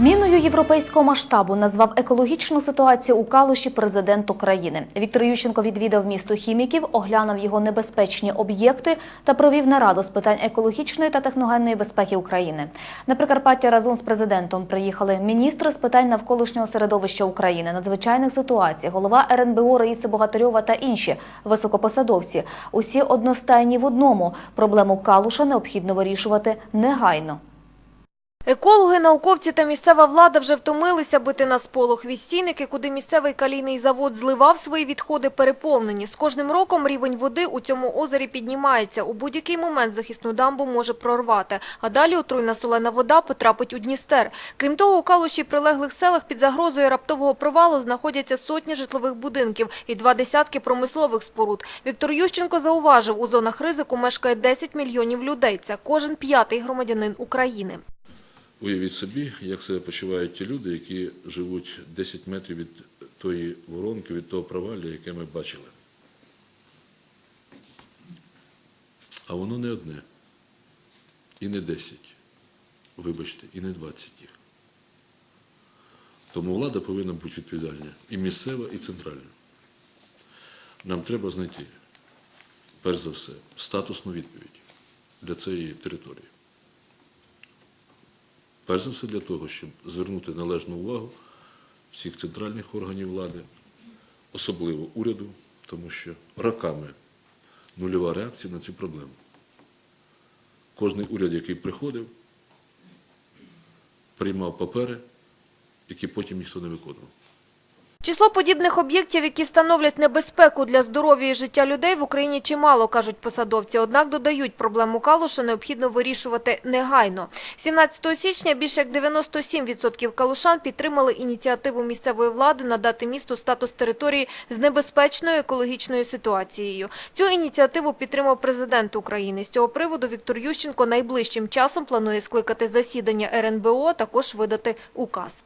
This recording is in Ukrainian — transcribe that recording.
Міною європейського масштабу назвав екологічну ситуацію у Калуші президент України. Віктор Ющенко відвідав місто хіміків, оглянув його небезпечні об'єкти та провів нараду з питань екологічної та техногенної безпеки України. На Прикарпаття разом з президентом приїхали міністри з питань навколишнього середовища України, надзвичайних ситуацій, голова РНБО Раїса Богатирьова та інші високопосадовці. Усі одностайні в одному. Проблему Калуша необхідно вирішувати негайно. Екологи, науковці та місцева влада вже втомилися бити на сполох. Вістійники, куди місцевий калійний завод зливав свої відходи, переповнені. З кожним роком рівень води у цьому озері піднімається. У будь-який момент захисну дамбу може прорвати. А далі отруйна солена вода потрапить у Дністер. Крім того, у Калуші прилеглих селах під загрозою раптового провалу знаходяться сотні житлових будинків і два десятки промислових споруд. Віктор Ющенко зауважив, у зонах ризику мешкає 10 мільйонів людей. Це кожен п'ятий громадянин України. Уявіть собі, як себе почувають ті люди, які живуть 10 метрів від тої воронки, від того провалля, яке ми бачили. А воно не одне. І не 10. Вибачте, і не 20 їх. Тому влада повинна бути відповідальна і місцева, і центральна. Нам треба знайти, перш за все, статусну відповідь для цієї території. Перш за все для того, щоб звернути належну увагу всіх центральних органів влади, особливо уряду, тому що роками нульова реакція на цю проблему. Кожний уряд, який приходив, приймав папери, які потім ніхто не виконував. Число подібних об'єктів, які становлять небезпеку для здоров'я і життя людей в Україні чимало, кажуть посадовці. Однак додають, проблему калуша необхідно вирішувати негайно. 17 січня більше як 97% калушан підтримали ініціативу місцевої влади надати місту статус території з небезпечною екологічною ситуацією. Цю ініціативу підтримав президент України. З цього приводу Віктор Ющенко найближчим часом планує скликати засідання РНБО, також видати указ.